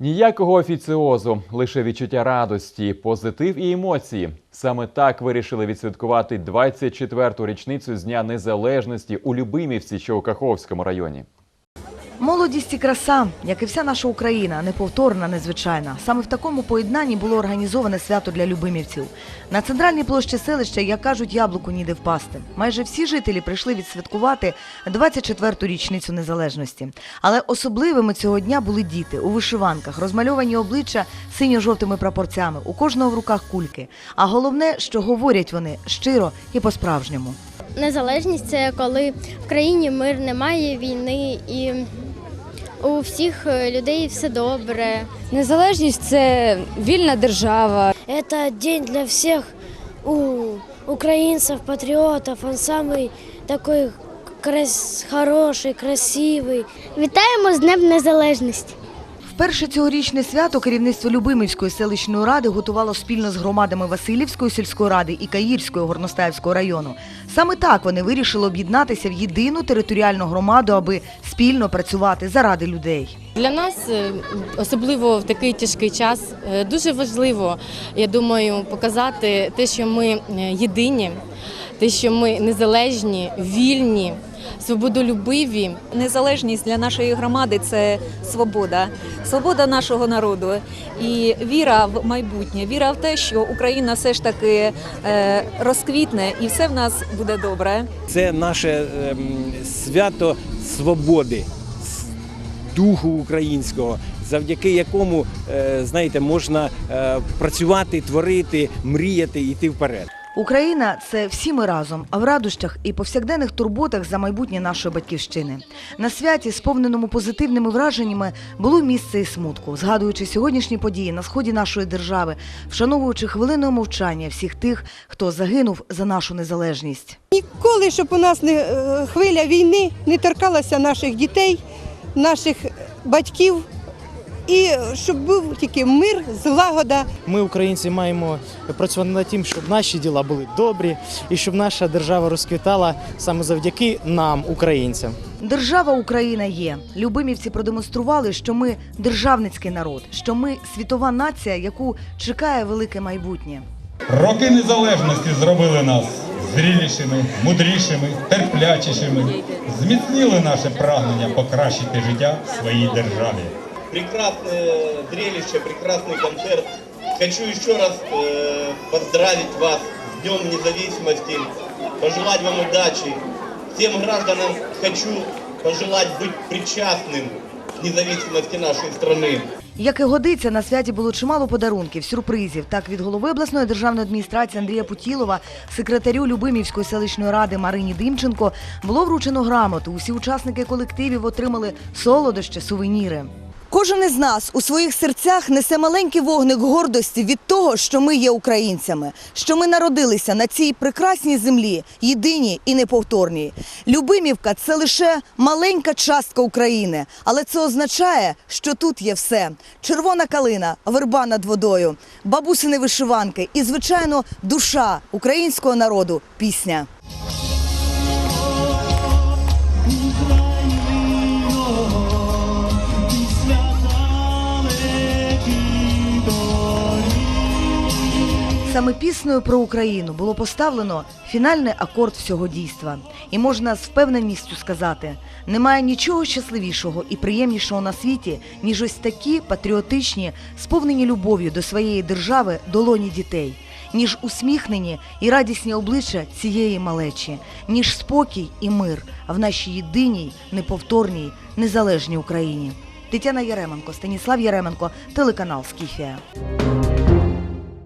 Ніякого офіціозу, лише відчуття радості, позитив і емоції. Саме так вирішили відсвяткувати 24-ту річницю з Дня Незалежності у Любимівці, що у Каховському районі. Молодість і краса, як і вся наша Україна, неповторна, незвичайна. Саме в такому поєднанні було організоване свято для любимівців. На центральній площі селища, як кажуть, яблуку ніде впасти. Майже всі жителі прийшли відсвяткувати 24-ту річницю незалежності. Але особливими цього дня були діти у вишиванках, розмальовані обличчя синьо-жовтими прапорцями, у кожного в руках кульки. А головне, що говорять вони щиро і по-справжньому. Незалежність це коли в країні мир, немає війни і у всіх е, людей все добре. Незалежність це вільна держава. Это день для всех у украинцев, патриотов. Он самый такой крас- хороший, красивый. Вітаємо з Днем Незалежності! Вперше цьогорічне свято керівництво Любимівської селищної ради готувало спільно з громадами Васильівської сільської ради і Каїрської Горностаївського району. Саме так вони вирішили об'єднатися в єдину територіальну громаду, аби спільно працювати заради людей. Для нас, е, особливо в такий тяжкий час, е, дуже важливо, я думаю, показати те, що ми е, єдині, те, що ми незалежні, вільні, свободолюбиві. Незалежність для нашої громади це свобода, свобода нашого народу і віра в майбутнє, віра в те, що Україна все ж таки е, розквітне і все в нас буде добре. Це наше ем, свято свободи, духу українського, завдяки якому, е, знаєте, можна е, працювати, творити, мріяти, йти вперед. Україна це всі ми разом, а в радощах і повсякденних турботах за майбутнє нашої батьківщини. На святі, сповненому позитивними враженнями, було місце і смутку, згадуючи сьогоднішні події на сході нашої держави, вшановуючи хвилиною мовчання всіх тих, хто загинув за нашу незалежність. Ніколи, щоб у нас не е, хвиля війни не торкалася наших дітей, наших батьків, і щоб був тільки мир, злагода. Ми, українці, маємо працювати над тим, щоб наші діла були добрі і щоб наша держава розквітала саме завдяки нам, українцям. Держава Україна є. Любимівці продемонстрували, що ми державницький народ, що ми світова нація, яку чекає велике майбутнє. Роки незалежності зробили нас зрілішими, мудрішими, терплячішими, зміцнили наше прагнення покращити життя в своїй державі прекрасное зрелище, прекрасный концерт. Хочу еще раз э, поздравить вас с Днем Независимости, пожелать вам удачи. Всем гражданам хочу пожелать быть причастным к независимости нашей страны. Як і годиться, на святі було чимало подарунків, сюрпризів. Так від голови обласної державної адміністрації Андрія Путілова, секретарю Любимівської селищної ради Марині Димченко було вручено грамоту. Усі учасники колективів отримали солодощі, сувеніри. Кожен із нас у своїх серцях несе маленький вогник гордості від того, що ми є українцями, що ми народилися на цій прекрасній землі, єдиній і неповторній. Любимівка це лише маленька частка України, але це означає, що тут є все: червона калина, верба над водою, бабусини вишиванки і, звичайно, душа українського народу пісня. Саме піснею про Україну було поставлено фінальний акорд всього дійства. І можна з впевненістю сказати, немає нічого щасливішого і приємнішого на світі, ніж ось такі патріотичні, сповнені любов'ю до своєї держави долоні дітей, ніж усміхнені і радісні обличчя цієї малечі, ніж спокій і мир в нашій єдиній, неповторній, незалежній Україні. Тетяна Яременко, Станіслав Яременко, телеканал Скіфія.